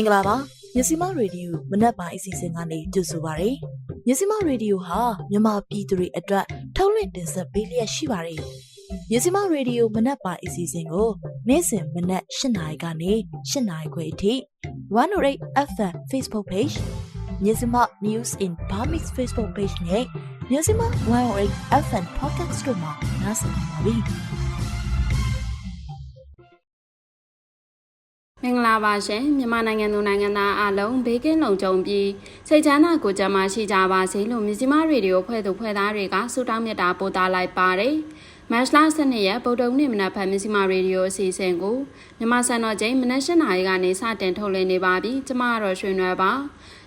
မင်္ဂလာပါမြစီမရေဒီယိုမနက်ပိုင်းအစီအစဉ်ကနေကြိုဆိုပါရစေမြစီမရေဒီယိုဟာမြန်မာပြည်သူတွေအတွက်ထုတ်လွှင့်တင်ဆက်ပေးလျက်ရှိပါတယ်မြစီမရေဒီယိုမနက်ပိုင်းအစီအစဉ်ကိုနေ့စဉ်မနက်၈နာရီကနေ၈နာရီခွဲအထိ108 FM Facebook Page မြစီမ News in Burmese Facebook Page နဲ့မြစီမ108 FM Podcast တို့မှာနားဆင်နိုင်ပါပြီ မင်္ဂလာပါရှင်မြန်မာနိုင်ငံသူနိုင်ငံသားအားလုံးဘေးကင်းလုံခြုံပြီးစိတ်ချမ်းသာကိုယ်ကျန်းမာရှိကြပါစေလို့မြစီမရေဒီယိုဖွဲ့သူဖွဲ့သားတွေကဆုတောင်းမြတ်တာပို့သားလိုက်ပါတယ်မတ်လ12ရက်ဗုဒ္ဓဦးနေ့မနက်ဖက်မြစီမရေဒီယိုအစီအစဉ်ကိုမြန်မာစံတော်ချိန်မနက်၈နာရီကနေစတင်ထုတ်လွှင့်နေပါပြီကျမကတော့ရွှေနွယ်ပါ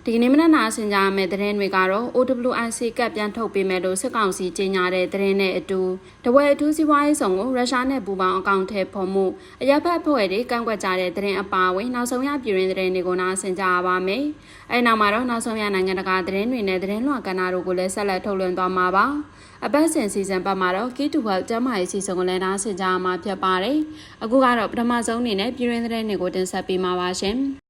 ဒီကနေ့မနက်နာဆင်ကြရမယ့်သတင်းတွေကတော့ OWIC ကပ်ပြန်ထုတ်ပေးမယ်လို့စစ်ကောင်စီကြေညာတဲ့သတင်းနဲ့အတူတဝဲအထူးစီးပွားရေးဆောင်ကိုရုရှားနဲ့ပူးပေါင်းအကောင့်ထဲပေါ်မှုအရက်ဖက်ဖွဲ့တွေကန့်ကွက်ကြတဲ့သတင်းအပါအဝင်နောက်ဆုံးရပြည်ရင်းသတင်းတွေကိုနားဆင်ကြရပါမယ်။အဲနောက်မှာတော့နောက်ဆုံးရနိုင်ငံတကာသတင်းတွေနဲ့သတင်းလွှာကဏ္ဍတို့ကိုလည်းဆက်လက်ထုတ်လွှင့်သွားမှာပါ။အပတ်စဉ်စီဇန်ပတ်မှာတော့ Key to World ကျမ်းမာရေးစီစဉ်ကိုလည်းနားဆင်ကြရမှာဖြစ်ပါတယ်။အခုကတော့ပထမဆုံးအနေနဲ့ပြည်ရင်းသတင်းတွေကိုတင်ဆက်ပေးမှာပါရှင်။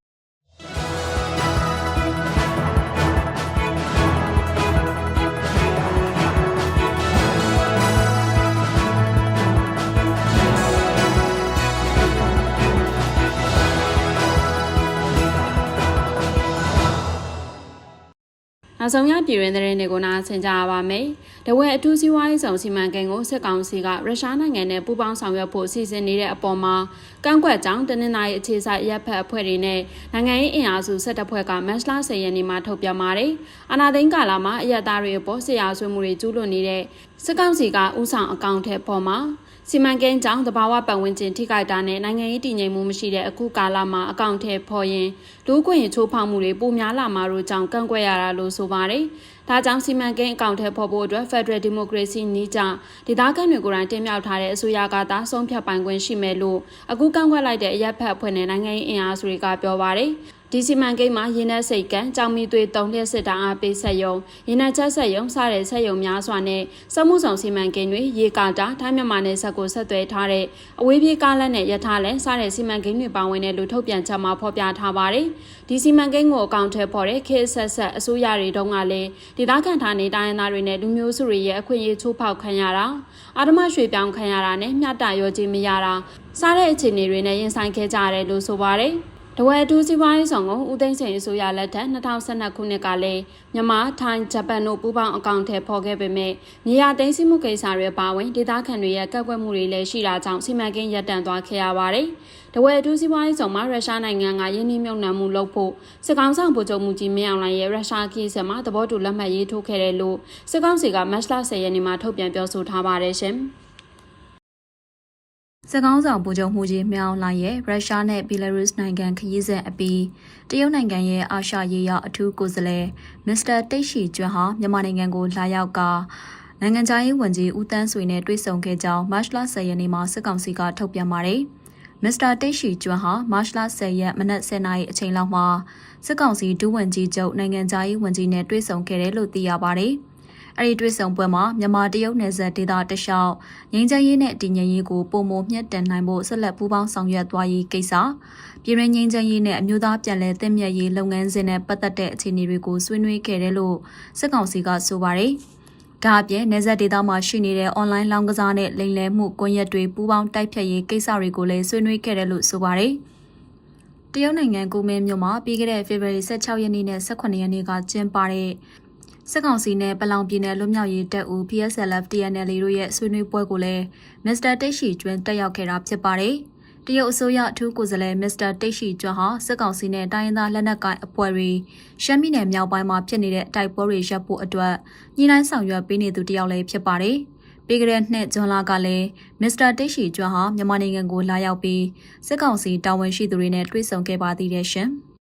နောက်ဆုံးရပြည်တွင်းသတင်းတွေကိုနားဆင်ကြရပါမယ်။တဝက်အထူးစီးပွားရေးဆောင်စီမံကိန်းကိုစစ်ကောင်စီကရုရှားနိုင်ငံနဲ့ပူးပေါင်းဆောင်ရွက်ဖို့စီစဉ်နေတဲ့အပေါ်မှာကန့်ကွက်ကြောင်းတနင်္လာရီအခြေစိုက်ရပ်ဖက်အဖွဲ့တွေနဲ့နိုင်ငံရေးအင်အားစု၁၁ဖွဲ့ကမတ်လ10ရက်နေ့မှာထုတ်ပြန်ပါတယ်။အာဏာသိမ်းကာလမှာအရက်သားတွေအပေါ်ဆရာဆွေးမှုတွေကျူးလွန်နေတဲ့စစ်ကောင်စီကဥဆောင်အကောင့်ထဲပေါ်မှာ စီမံကိန်းကြောင့်တဘာဝပတ်ဝန်းကျင်ထိခိုက်တာနဲ့နိုင်ငံရေးတည်ငြိမ်မှုမရှိတဲ့အခုကာလမှာအကောင့်ထဲပေါ်ရင်လူ့ခွင့်ချိုးဖောက်မှုတွေပိုများလာမှာတို့ကြောင့်ကန့်ကွက်ရတာလို့ဆိုပါတယ်။ဒါကြောင့်စီမံကိန်းအကောင့်ထဲပေါ်ဖို့အတွက် Federal Democracy နည်းကြဒေသခံတွေကိုယ်တိုင်တင်မြှောက်ထားတဲ့အစိုးရကသာဆုံးဖြတ်ပိုင်ခွင့်ရှိမယ်လို့အခုကန့်ကွက်လိုက်တဲ့အရက်ဖက်အဖွဲ့နဲ့နိုင်ငံရေးအင်အားစုတွေကပြောပါတယ်။ ဒီစီမံကိန်းမှာရင်းနှက်စိတ်ကံကြောင်မီသွေးတုံလျက်စစ်တာအားပေးဆက်ယုံရင်းနှက်ချက်ဆက်ယုံစတဲ့ဆက်ယုံများစွာနဲ့စက်မှုဆောင်စီမံကိန်းတွေရေကာတာထိုင်းမြန်မာနယ်စပ်ကိုဆက်သွယ်ထားတဲ့အဝေးပြေးကားလက်နဲ့ရထားလက်စတဲ့စီမံကိန်းတွေပါဝင်တဲ့လူထုတ်ပြန်ချက်မှာဖော်ပြထားပါတယ်ဒီစီမံကိန်းကိုအကောင့်ထဲပေါ်တဲ့ KSS အစိုးရတွေတုန်းကလည်းဒေသခံဌာနေတိုင်းရင်းသားတွေနဲ့လူမျိုးစုတွေရဲ့အခွင့်အရေးချိုးဖောက်ခံရတာအာဓမရွှေပြောင်းခံရတာနဲ့မျှတရောခြင်းမရတာစားတဲ့အခြေအနေတွေနဲ့ရင်ဆိုင်ခဲ့ကြရတယ်လို့ဆိုပါတယ် တဝဲအထူးစီးပွားရေးဆောင်ကိုဦးသိန်းစိန်အစိုးရလက်ထက်2012ခုနှစ်ကလည်းမြန်မာထိုင်းဂျပန်တို့ပူးပေါင်းအကောင့်ထဲပေါ်ခဲ့ပေမဲ့မြေယာသိမ်းဆည်းမှုကိစ္စတွေပါဝင်ဒေသခံတွေရဲ့ကန့်ကွက်မှုတွေလည်းရှိတာကြောင့်စီမံကိန်းရပ်တန့်သွားခဲ့ရပါတယ်။တဝဲအထူးစီးပွားရေးဆောင်မှာရုရှားနိုင်ငံကယင်းနှိမ့်မြုံနှံမှုလုပ်ဖို့စစ်ကောင်ဆောင်ဗိုလ်ချုပ်မှုကြီးမင်းအောင်လှိုင်ရဲ့ရုရှားခီးဆက်မှာသဘောတူလက်မှတ်ရေးထိုးခဲ့တယ်လို့စစ်ကောင်စီကမတ်လ10ရက်နေ့မှာထုတ်ပြန်ပြောဆိုထားပါတယ်ရှင်။ စကောင်းဆောင်ဗိုလ်ချုပ်မှုကြီးမြောင်းလိုင်းရဲ့ရုရှားနဲ့ဘီလာရုစ်နိုင်ငံခရီးစဉ်အပြီးတရုတ်နိုင်ငံရဲ့အာရှရေးရာအထူးကိုယ်စားလှယ်မစ္စတာတိတ်ရှိကျွန်းဟာမြန်မာနိုင်ငံကိုလာရောက်ကနိုင်ငံခြားရေးဝန်ကြီးဦးတန်းဆွေနဲ့တွေ့ဆုံခဲ့ကြောင်းမတ်လ10ရက်နေ့မှာစစ်ကောင်စီကထုတ်ပြန်ပါတယ်။မစ္စတာတိတ်ရှိကျွန်းဟာမတ်လ10ရက်မနက်10:00နာရီအချိန်လောက်မှာစစ်ကောင်စီဒုဝန်ကြီးချုပ်နိုင်ငံခြားရေးဝန်ကြီးနဲ့တွေ့ဆုံခဲ့တယ်လို့သိရပါတယ်။ အဲ့ဒီတွေ့ဆုံပွဲမှာမြန်မာတရုတ်နယ်စပ်ဒေသတလျှောက်ငင်းချရေးနဲ့တည်ငြိမ်ရေးကိုပုံမမြင့်တင်နိုင်ဖို့ဆက်လက်ပူးပေါင်းဆောင်ရွက်သွားရေးကိစ္စပြည်ရင်းငင်းချရေးနဲ့အမျိုးသားပြန်လည်တည်မြဲရေးလုပ်ငန်းစဉ်နဲ့ပတ်သက်တဲ့အခြေအနေတွေကိုဆွေးနွေးခဲ့တယ်လို့စစ်ကောင်စီကဆိုပါတယ်ဒါအပြင်နေဆက်ဒေတာမှာရှိနေတဲ့ online လောင်းကစားနဲ့လိမ်လည်မှုကွန်ရက်တွေပူးပေါင်းတိုက်ဖြတ်ရေးကိစ္စတွေကိုလည်းဆွေးနွေးခဲ့တယ်လို့ဆိုပါတယ်။တရုတ်နိုင်ငံကူမင်းမြို့မှာပြီးခဲ့တဲ့ဖေဖော်ဝါရီ16ရက်နေ့နဲ့18ရက်နေ့ကကျင်းပတဲ့ စစ်ကောင်စီနဲ့ပလောင်ပြည်နယ်လွတ်မြောက်ရေးတပ်ဦး PSLF TNL တို့ရဲ့ဆွေးနွေးပွဲကိုလည်းမစ္စတာတိတ်ရှိကျွန်းတက်ရောက်ခဲ့တာဖြစ်ပါတယ်။တရုတ်အစိုးရအထူးကိုယ်စားလှယ်မစ္စတာတိတ်ရှိကျွန်းဟာစစ်ကောင်စီနဲ့တိုင်းရင်းသားလက်နက်ကိုင်အဖွဲ့တွေရှမ်းပြည်နယ်မြောက်ပိုင်းမှာဖြစ်နေတဲ့တိုက်ပွဲတွေရပ်ဖို့အတွက်ညှိနှိုင်းဆောင်ရွက်ပေးနေသူတယောက်လည်းဖြစ်ပါတယ်။ပြီးကြတဲ့နှစ်ဇွန်လကလည်းမစ္စတာတိတ်ရှိကျွန်းဟာမြန်မာနိုင်ငံကိုလာရောက်ပြီးစစ်ကောင်စီတာဝန်ရှိသူတွေနဲ့တွေ့ဆုံခဲ့ပါသေးတယ်ရှင်။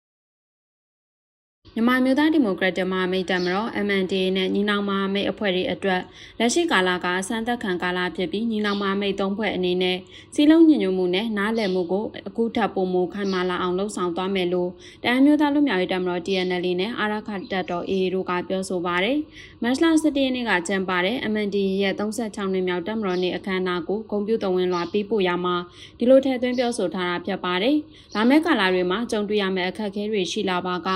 မြန်မာမျိုးသားဒီမိုကရက်တစ်မဟာမိတ်တပ်မတော် MNDAA နဲ့ညီနောင်မဟာမိတ်အဖွဲ့တွေအတွက်လက်ရှိကာလကအစမ်းသက်ခံကာလဖြစ်ပြီးညီနောင်မဟာမိတ်သုံးဖွဲ့အနေနဲ့စီလုံးညညမှုနဲ့နားလည်မှုကိုအခုထပ်ပုံမခိုင်မာလာအောင်လှုံ့ဆော်သွားမယ်လို့တအမ်းမျိုးသားလူမျိုးရေးတပ်မတော် TNL နဲ့အာရခတပ်တော် AA တို့ကပြောဆိုပါတယ်။မတ်လ17ရက်နေ့ကကျင်းပတဲ့ MNDAA ရဲ့36နှစ်မြောက်တပ်မတော်နေ့အခမ်းအနားကိုဂုဏ်ပြုတော်ဝင်လွှာပေးပို့ရမှာဒီလိုထည့်သွင်းပြောဆိုထားတာဖြစ်ပါတယ်။လာမယ့်ကာလတွေမှာကြုံတွေ့ရမယ့်အခက်အခဲတွေရှိလာပါက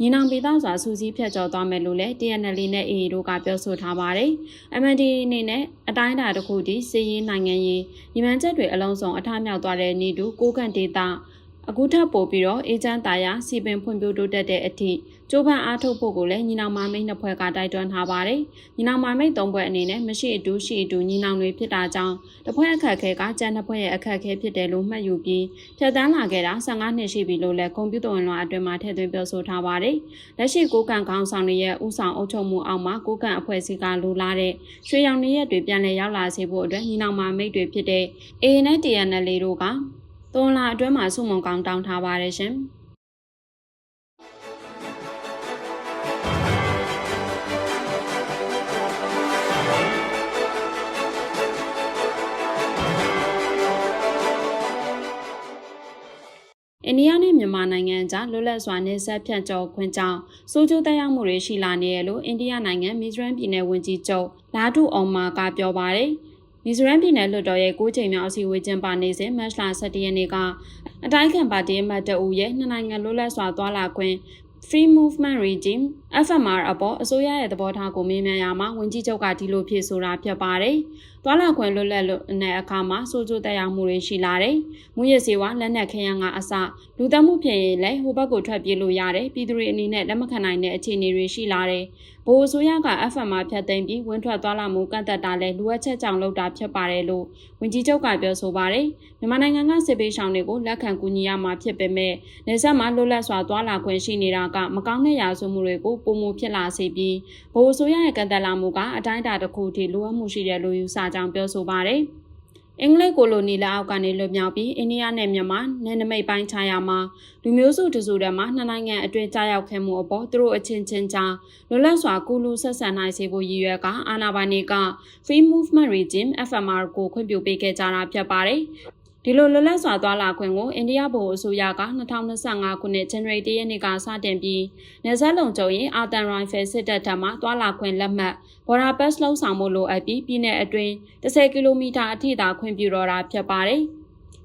ညီနောင်ပြည်သားစွာစူးစီးဖြတ်ကျော်သွားမယ်လို့လည်း TNL နဲ့ AA တို့ကပြောဆိုထားပါတယ်။ MND အနေနဲ့အတိုင်းအတာတစ်ခုတည်းစီးရင်နိုင်ငံရေးညီမှန်ချက်တွေအလုံးစုံအထမြောက်သွားတဲ့နေတူကိုကန့်ဒေတာအခုထပ်ပို့ပြီးတော့အေဂျင့်တာယာစီပင်ဖွံ့ဖြိုးတိုးတက်တဲ့အထိ ကျိုးပန်းအားထုတ်ဖို့ကိုလည်းညီနောင်မမိတ်နှစ်ဖွဲ့ကတိုက်တွန်းထားပါတယ်။ညီနောင်မမိတ်သုံးဖွဲ့အနေနဲ့မရှိအတူရှိအတူညီနောင်တွေဖြစ်တာကြောင့်တစ်ဖွဲ့အခက်အခဲကကျန်တစ်ဖွဲ့ရဲ့အခက်အခဲဖြစ်တယ်လို့မှတ်ယူပြီးဖြတ်တန်းလာခဲ့တာ15နှစ်ရှိပြီလို့လည်းကွန်ပျူတာဝင်လွှာအတွင်းမှာထည့်သွင်းပြောဆိုထားပါတယ်။လက်ရှိကိုကန်ခေါင်းဆောင်တွေရဲ့ဥဆောင်အုပ်ချုပ်မှုအောက်မှာကိုကန်အဖွဲ့အစည်းကလိုလားတဲ့ရွှေရောင်နေရက်တွေပြန်လည်ရောက်လာစေဖို့အတွက်ညီနောင်မမိတ်တွေဖြစ်တဲ့ AA နဲ့ TNL တို့ကသွန်လာအတွင်းမှာစုမုံကောင်းတောင်းထားပါတယ်ရှင်။ အိန္ဒိယနဲ့မြန်မာနိုင်ငံကြားလွတ်လပ်စွာနေဆက်ဖြန့်ကျော်ခွင့်ကြောင့်စိုးကျိုးသက်ရောက်မှုတွေရှိလာနေရလို့အိန္ဒိယနိုင်ငံမီဇိုရမ်ပြည်နယ်ဝန်ကြီးချုပ်လာဒူအောင်မာကပြောပါတယ်။မီဇိုရမ်ပြည်နယ်လွှတ်တော်ရဲ့၉ချိန်မြောက်အစည်းအဝေးကျင်းပနေစဉ်မတ်လ17ရက်နေ့ကအတိုင်းခံပါတီအမတ်တအူရဲ့နှစ်နိုင်ငံလွတ်လပ်စွာသွားလာခွင့် Free Movement Regime FMR အပေါ်အစိုးရရဲ့သဘောထားကိုမေးမြန်းရမှာဝန်ကြီးချုပ်ကဒီလိုဖြေဆိုတာဖြစ်ပါတယ်။သွာလာခွင့်လွတ်လပ်လို့တဲ့အခါမှာစိုးကျိုးတရားမှုတွေရှိလာတယ်။မူရစေဝါလက်နက်ခရမ်းကအစလူသတ်မှုဖြစ်ရင်လည်းဟိုဘက်ကိုထွက်ပြေးလို့ရတယ်။ပြည်သူတွေအနေနဲ့လက်မခံနိုင်တဲ့အခြေအနေတွေရှိလာတယ်။ဘိုးအစိုးရက FMR ဖြတ်သိမ်းပြီးဝန်ထွက်သွားလာမှုကန့်သက်တာလည်းလူဝက်ချက်ကြောင့်လုပ်တာဖြစ်ပါတယ်လို့ဝန်ကြီးချုပ်ကပြောဆိုပါတယ်။မြန်မာနိုင်ငံကစစ်ပေးဆောင်တွေကိုလက်ခံကူညီရမှာဖြစ်ပေမဲ့နေဆက်မှာလွတ်လပ်စွာသွားလာခွင့်ရှိနေတာကမကောင်းတဲ့ရာဇဝမှုတွေကိုပုံမှုဖြစ်လာစေပြီးဘိုးအစိုးရရဲ့ကန့်သက်လာမှုကအတိုင်းအတာတစ်ခုထိလိုအပ်မှုရှိတယ်လို့ယူဆကြောင်းပြောဆိုပါတယ်။အင်္ဂလိပ်ကိုလိုနီလက်အောက်ကနေလွတ်မြောက်ပြီးအိန္ဒိယနဲ့မြန်မာနယ်နိမိတ်ပိုင်းခြားရာမှာလူမျိုးစုတစုတည်းမှာနှစ်နိုင်ငံအတွင်းကြားရောက်ခဲ့မှုအပေါ်သူတို့အချင်းချင်းကြားလွတ်လပ်စွာကူလူဆက်ဆံနိုင်စေဖို့ရည်ရွယ်ကအာဏာပိုင်တွေက Free Movement Regime FMR ကိုခွင့်ပြုပေးခဲ့ကြတာဖြစ်ပါတယ်။ ဒီလိုလွတ်လပ်စွာသွားလာခွင့်ကိုအိန္ဒိယဗဟိုအစိုးရက2025ခုနှစ်ဇန်နဝါရီလရက်နေ့ကစတင်ပြီးနေဆက်လုံခြုံရေးအာတန်ရိုင်ဖယ်စစ်တပ်ထံမှသွားလာခွင့်လက်မှတ်ဘော်ဒါပတ်စ်လုံးဆောင်မှုလိုအပ်ပြီးပြည်내အတွင်း10ကီလိုမီတာအထိသာခွင့်ပြုတော့တာဖြစ်ပါတယ်။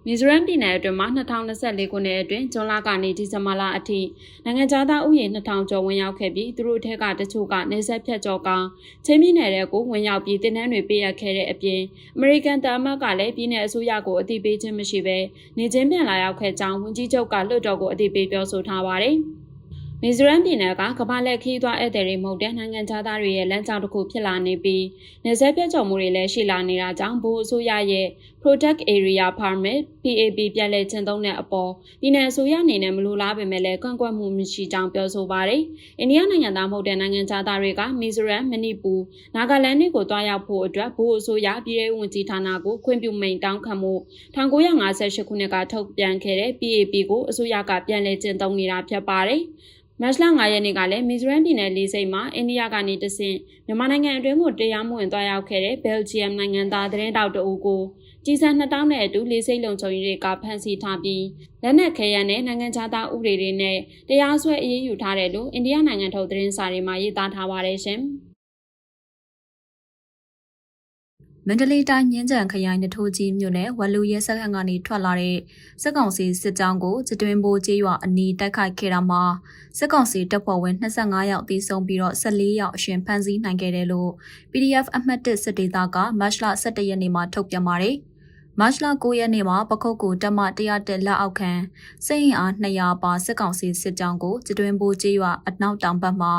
မီဇိုရမ်ပြည်နယ်အတွင်းမှာ2024ခုနှစ်အတွင်းဇွန်လကနေဒီဇင်ဘာလအထိနိုင်ငံသားဥယျာဉ်2000ကျော်ဝင်ရောက်ခဲ့ပြီးသူတို့ထက်ကတချို့ကနေဆက်ဖြတ်ကျော်ကချင်းပြည်နယ်တဲ့ကိုဝင်ရောက်ပြီးတင်နန်းတွေပေးရခဲ့တဲ့အပြင်အမေရိကန်တာမတ်ကလည်းပြည်내အစိုးရကိုအသိပေးခြင်းမရှိဘဲနေချင်းပြန်လာရောက်ခဲ့ကြောင်းဝန်ကြီးချုပ်ကလွှတ်တော်ကိုအသိပေးပြောဆိုထားပါတယ်။မီဇိုရမ်ပြည်နယ်ကကမ္ဘာလက်ခီးသွားဧည့်သည်တွေမဟုတ်တဲ့နိုင်ငံသားတွေရဲ့လမ်းကြောင်းတစ်ခုဖြစ်လာနေပြီးနေဆက်ပြတ်ကျော်မှုတွေလည်းရှိလာနေတာကြောင့်ဘိုးအစိုးရရဲ့ Protect Area Permit PAP ပြန်လည်ကျင့်သုံးတဲ့အပေါ်ပြည်내အစိုးရအနေနဲ့မလိုလားပေမဲ့လည်းကန့်ကွက်မှုမရှိကြောင်းပြောဆိုပါတယ်။အိန္ဒိယနိုင်ငံသားမဟုတ်တဲ့နိုင်ငံသားတွေကမီဇိုရမ်မဏိပူနာဂလန်တွေကိုတွားရောက်ဖို့အတွက်ဘိုးအစိုးရပြည်ထောင်ဝန်ကြီးဌာနကိုခွင့်ပြုမိန်တောင်းခံမှု1958ခုနှစ်ကထုတ်ပြန်ခဲ့တဲ့ PAP ကိုအစိုးရကပြန်လည်ကျင့်သုံးနေတာဖြစ်ပါတယ်။မတ်လ9ရက်နေ့ကလည်းမီဇိုရမ်ပြည်နယ်လေးစိတ်မှာအိန္ဒိယကနေတဆင့်မြန်မာနိုင်ငံအတွင်းကိုတရားမဝင်သွားရောက်ခဲ့တဲ့ဘယ်လ်ဂျီယမ်နိုင်ငံသားသတင်းတောက်တအူကို ကြီးစံ2000နဲ့အတူလေးစိတ်လုံခြုံရေးတွေကဖမ်းဆီးထားပြီးလက်နက်ခဲယမ်းနဲ့နိုင်ငံခြားသားဥပဒေတွေနဲ့တရားစွဲအရေးယူထားတယ်လို့အိန္ဒိယနိုင်ငံထုတ်သတင်းစာတွေမှာရေးသားထားပါတယ်ရှင်။မန္တလေးတိုင်းမြင်းကြံခရိုင်နထိုးကြီးမြို့နယ်ဝလူရဲစခန်းကနေထွက်လာတဲ့စစ်ကောင်စီစစ်ကြောင်းကိုစစ်တွင်းဘိုးကျေးရွာအနီးတိုက်ခိုက်ခဲ့တာမှာစစ်ကောင်စီတပ်ဖွဲ့ဝင်25ယောက်သေဆုံးပြီးတော့14ယောက်အရှင်ဖမ်းဆီးနိုင်ခဲ့တယ်လို့ PDF အမှတ်1စစ်ဒေသကမတ်လ17ရက်နေ့မှာထုတ်ပြန်ပါတယ်။ မတ်လ9ရက်နေ့မှာပခုတ်ကူတမ100လက်အောက်ခံစိတ်အား200ပါစစ်ကောင်စီစစ်ကြောင်းကိုစစ်တွင်းဘိုးကျေးရွာအနောက်တောင်ဘက်မှာ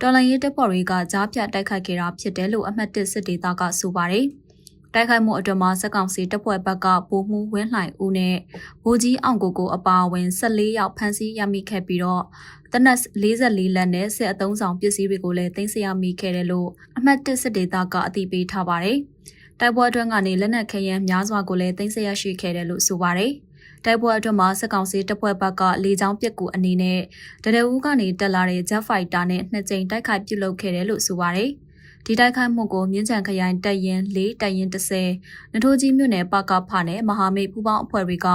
တော်လိုင်းရဲတပ်ဖွဲ့တွေကကြားဖြတ်တိုက်ခိုက်ခဲ့တာဖြစ်တယ်လို့အမှတ်1စစ်ဒေသကဆိုပါတယ်။တိုက်ခိုက်မှုအတွင်းမှာစက်ကောင်စီတပ်ဖွဲ့ဘက်ကဗိုလ်မှူးဝင်းလှိုင်ဦးနဲ့ဗိုလ်ကြီးအောင်ကိုကိုအပါအဝင်14ယောက်ဖမ်းဆီးရမိခဲ့ပြီးတော့တနက်44လက်နဲ့စစ်အုံဆောင်ပစ္စည်းတွေကိုလည်းတင်ဆက်ရမိခဲ့တယ်လို့အမှတ်1စစ်ဒေသကအသိပေးထားပါတယ်။ တိုက်ပွဲအတွင်းကနေလက်နက်ခဲယမ်းများစွာကိုလည်းတင်ဆက်ရရှိခဲ့တယ်လို့ဆိုပါတယ်။တိုက်ပွဲအတွင်းမှာစစ်ကောင်စီတပ်ဖွဲ့ဘက်ကလေကြောင်းပစ်ကူအနေနဲ့တရဦးကနေတက်လာတဲ့ Jet Fighter နဲ့နှစ်ကြိမ်တိုက်ခိုက်ပြုလုပ်ခဲ့တယ်လို့ဆိုပါတယ်။ဒီတိုက်ခိုက်မှုကိုမြင်းချံခရိုင်တပ်ရင်၄တပ်ရင်30နထိုးကြီးမြို့နယ်ပကဖနဲ့မဟာမိတ်ပူးပေါင်းအဖွဲ့တွေက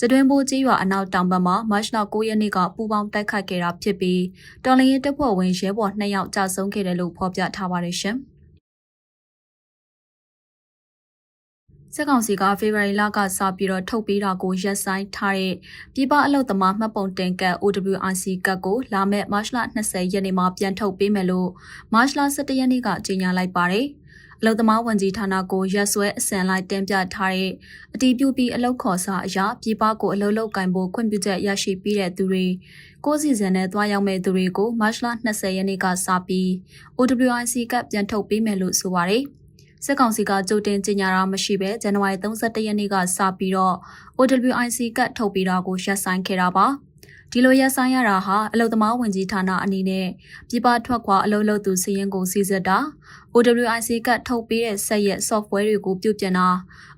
စတွင်းဘိုးကြီးရွာအနောက်တောင်ဘက်မှာမတ်လ9ရက်နေ့ကပူးပေါင်းတိုက်ခိုက်ခဲ့တာဖြစ်ပြီးတော်လရင်တပ်ဖွဲ့ဝင်ရဲဘော်2ယောက်ကြာဆုံးခဲ့တယ်လို့ဖော်ပြထားပါတယ်ရှင်။ စစ်ကောင်စီကဖေဖော်ဝါရီလကစပြီးတော့ထုတ်ပေးတာကိုရက်ဆိုင်ထားတဲ့ပြည်ပအလုပ်သမားမှတ်ပုံတင်ကတ် OWRC ကတ်ကိုလာမယ့်မတ်လ20ရက်နေ့မှာပြန်ထုတ်ပေးမယ်လို့မတ်လ17ရက်နေ့ကကြေညာလိုက်ပါတယ်။အလုပ်သမားဝန်ကြီးဌာနကိုရက်စွဲအစံလိုက်တင်ပြထားတဲ့အတီးပြုပြီးအလုပ်ခေါ်စာအရာပြည်ပကိုအလုပ်လုပ်ကင်ဖို့ခွင့်ပြုချက်ရရှိပြီးတဲ့သူတွေကိုယ်စီစဉ်နဲ့တွားရောက်မဲ့သူတွေကိုမတ်လ20ရက်နေ့ကစပြီး OWRC ကတ်ပြန်ထုတ်ပေးမယ်လို့ဆိုပါတယ်။ စစ်ကောင်စီကကြိုတင်ကြေညာတာမရှိဘဲဇန်နဝါရီ31ရက်နေ့ကစပြီးတော့ OWIC ကတ်ထုတ်ပြီးတာကိုရပ်ဆိုင်းခဲ့တာပါဒီလိုရပ်ဆိုင်းရတာဟာအလုံသမားဝင်ကြီးဌာနအနေနဲ့ပြည်ပထွက်ခွာအလုပ်လုပ်သူစီရင်ကိုစီစစ်တာ OWIC ကတ်ထုတ်ပေးတဲ့ဆက်ရက် software တွေကိုပြုပြင်တာ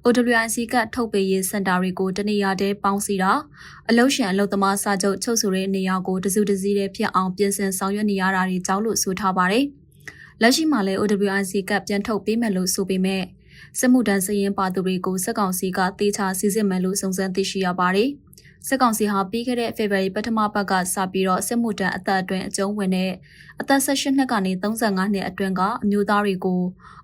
OWIC ကတ်ထုတ်ပေးရေးစင်တာတွေကိုတနေရာတည်းပေါင်းစည်းတာအလုပ်ရှင်အလုပ်သမားစာချုပ်ချုပ်ဆိုတဲ့နေရာကိုတစုတစည်းတည်းဖြစ်အောင်ပြင်ဆင်ဆောင်ရွက်နေရတာတွေကြောင့်လို့ဆိုထားပါတယ်။ လက်ရှိမှာလည်း OWIC ကပြန်ထုတ်ပေးမယ်လို့ဆိုပေမဲ့စစ်မှုထမ်းစရင်ပါသူတွေကိုစစ်ကောင်စီကတေချာစီစစ်မယ်လို့စုံစမ်းသိရှိရပါတယ်။စစ်ကောင်စီဟာပြီးခဲ့တဲ့ဖေဖော်ဝါရီပထမပတ်ကစပြီးတော့စစ်မှုထမ်းအသက်အတွင်းအကျုံးဝင်တဲ့အသက်18နှစ်ကနေ35နှစ်အတွင်းကအမျိုးသားတွေကို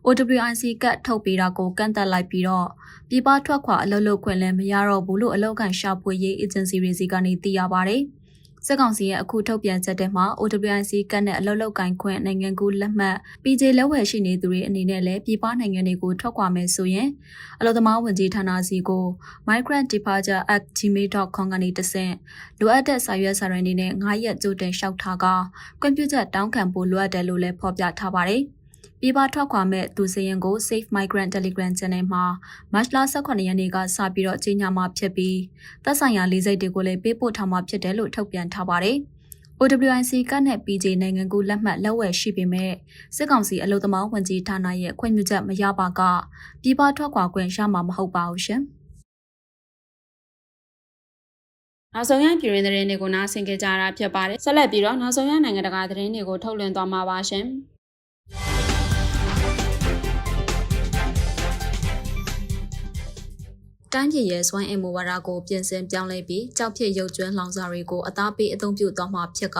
OWIC ကတ်ထုတ်ပေးတာကိုကန့်သက်လိုက်ပြီးတော့ပြည်ပထွက်ခွာအလုပ်လုပ်ခွင့်လည်းမရတော့ဘူးလို့အလုပ်ကန်ရှာဖွေရေးအေဂျင်စီတွေစီကနေသိရပါတယ်။ စစ်ကောင်စီရဲ့အခုထုတ်ပြန်ချက်ထဲမှာ OWIC ကတ်နဲ့အလုပ်လုပ်ကိုင်ခွင့်နိုင်ငံကူးလက်မှတ် PJ လက်ဝယ်ရှိနေသူတွေအနေနဲ့လည်းပြည်ပနိုင်ငံတွေကိုထွက်ခွာမယ်ဆိုရင်အလုပ်သမားဝန်ကြီးဌာနစီကို migrant departure at gmail.com ကနေတဆင့်လိုအပ်တဲ့စာရွက်စာတမ်းတွေနဲ့9ရက်ကြိုတင်လျှောက်ထားကကွန်ပျူတာတောင်းခံဖို့လိုအပ်တယ်လို့လည်းဖော်ပြထားပါတယ်။ ပြည်ပထွက်ခွာမဲ့သူစရင်ကို Safe Migrant Telegram Channel မှာမတ်လ18ရက်နေ့ကစပြီးတော့ကြီးညာမှာဖြစ်ပြီးသက်ဆိုင်ရာလေးစိတ်တွေကိုလည်းပေးပို့ထားမှာဖြစ်တယ်လို့ထုတ်ပြန်ထားပါတယ်။ OWIC ကနဲ့ PJ နိုင်ငံကူလက်မှတ်လက်ဝယ်ရှိပေမဲ့စစ်ကောင်စီအလို့သမောင်းဝန်ကြီးဌာနရဲ့ခွင့်ပြုချက်မရပါကပြည်ပထွက်ခွာခွင့်ရမှာမဟုတ်ပါဘူးရှင်။နောက်ဆုံးရပြည်တွင်းသတင်းတွေကိုနားဆင်ကြကြတာဖြစ်ပါတယ်။ဆက်လက်ပြီးတော့နောက်ဆုံးရနိုင်ငံတကာသတင်းတွေကိုထုတ်လွှင့်သွားမှာပါရှင်။ တိုင်းပြည်ရဲ့စွမ်းအင်မူဝါဒကိုပြင်ဆင်ပြောင်းလဲပြီးကြောက်ဖြစ်ရုပ်ကျွမ်းလောင်စာတွေကိုအသားပေးအသုံးပြုသွားမှာဖြစ်က